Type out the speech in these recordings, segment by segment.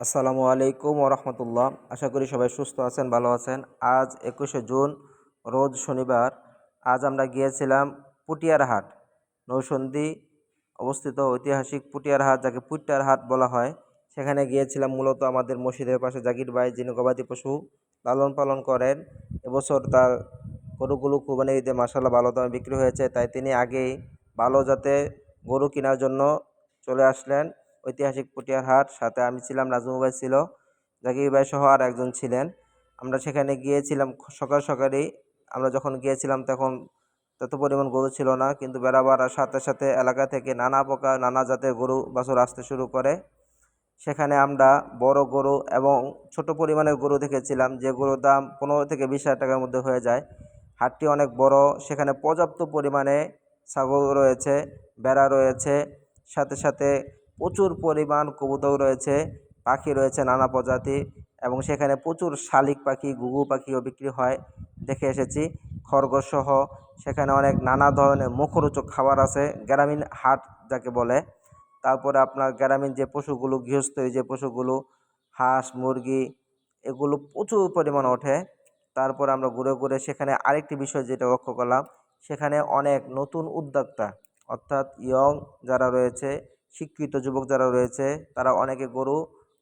আসসালামু আলাইকুম ওরহমতুল্লাহ। আশা করি সবাই সুস্থ আছেন, ভালো আছেন। আজ একুশে জুন, রোজ শনিবার। আজ আমরা গিয়েছিলাম পুটিয়ারহাট, নৌসন্ধি অবস্থিত ঐতিহাসিক পুটিয়ারহাট, যাকে পুটিয়ারহাট বলা হয়। সেখানে গিয়েছিলাম মূলত আমাদের মসজিদের পাশে জাকির ভাই, যিনি গবাদি পশু লালন পালন করেন। এবছর তার গরুগুলো কুরবানি ঈদে মাসাল্লাহ ভালো দামে বিক্রি হয়েছে। তাই তিনি আগেই ভালো জাতে গরু কেনার জন্য চলে আসলেন। ঐতিহাসিক পুটিয়ার হাট সাথে আমি ছিলাম নাজমু ভাই ছিল, জাকির ভাই সহ আর একজন ছিলেন। আমরা সেখানে গিয়েছিলাম সকাল সকালেই। আমরা যখন গিয়েছিলাম তখন তত পরিমাণ গরু ছিল না, কিন্তু বেড়া বাড়ার সাথে সাথে এলাকা থেকে নানা প্রকার, নানা জাতের গরু, বাছুর আসতে শুরু করে। সেখানে আমরা বড় গরু এবং ছোট পরিমাণের গরু দেখেছিলাম, যে গরুর দাম পনেরো থেকে বিশ হাজার টাকার মধ্যে হয়ে যায়। হাটটি অনেক বড়, সেখানে পর্যাপ্ত পরিমাণে ছাগল রয়েছে বেড়া রয়েছে, সাথে সাথে প্রচুর পরিমাণ কবুতর রয়েছে, পাখি রয়েছে নানা প্রজাতি এবং সেখানে প্রচুর শালিক পাখি, ঘুঘু পাখিও বিক্রি হয়, দেখে এসেছি। খরগোশসহ সেখানে অনেক নানা ধরনের মুখরোচক খাবার আছে, গ্রামীণ হাট যাকে বলে। তারপরে আপনার গ্রামীণ যে পশুগুলো গৃহস্থলী যে পশুগুলো, হাঁস, মুরগি, এগুলো প্রচুর পরিমাণ ওঠে। তারপর আমরা ঘুরে ঘুরে সেখানে আরেকটি বিষয় যেটা লক্ষ্য করলাম, সেখানে অনেক নতুন উদ্যোক্তা, অর্থাৎ ইয়ং যারা রয়েছে শিক্ষিত যুবক যারা রয়েছে, তারা অনেকে গরু,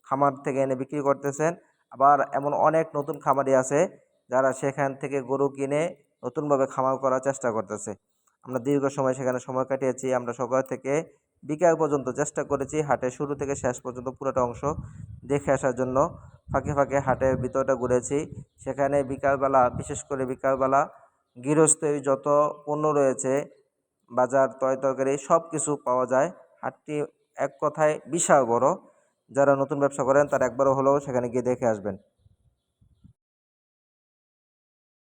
খামার থেকে এনে বিক্রি করতেছেন। আবার এমন অনেক নতুন খামারি আছে, যারা সেখান থেকে গরু কিনে নতুনভাবে খামার করার চেষ্টা করতেছে। আমরা দীর্ঘ সময় সেখানে সময় কাটিয়েছি, আমরা সকাল থেকে বিকাল পর্যন্ত চেষ্টা করেছি হাটের শুরু থেকে শেষ পর্যন্ত পুরোটা অংশ দেখে আসার জন্য। ফাঁকে ফাঁকে হাটের ভিতরটা ঘুরেছি, সেখানে বিকালবেলা, বিশেষ করে বিকালবেলা গৃহস্থের যত পণ্য রয়েছে, বাজার তয় তরকারি সব কিছু পাওয়া যায়। হাটটি এক কথায় বিশাল বড় যারা নতুন ব্যবসা করেন তারা একবারও হলেও সেখানে গিয়ে দেখে আসবেন।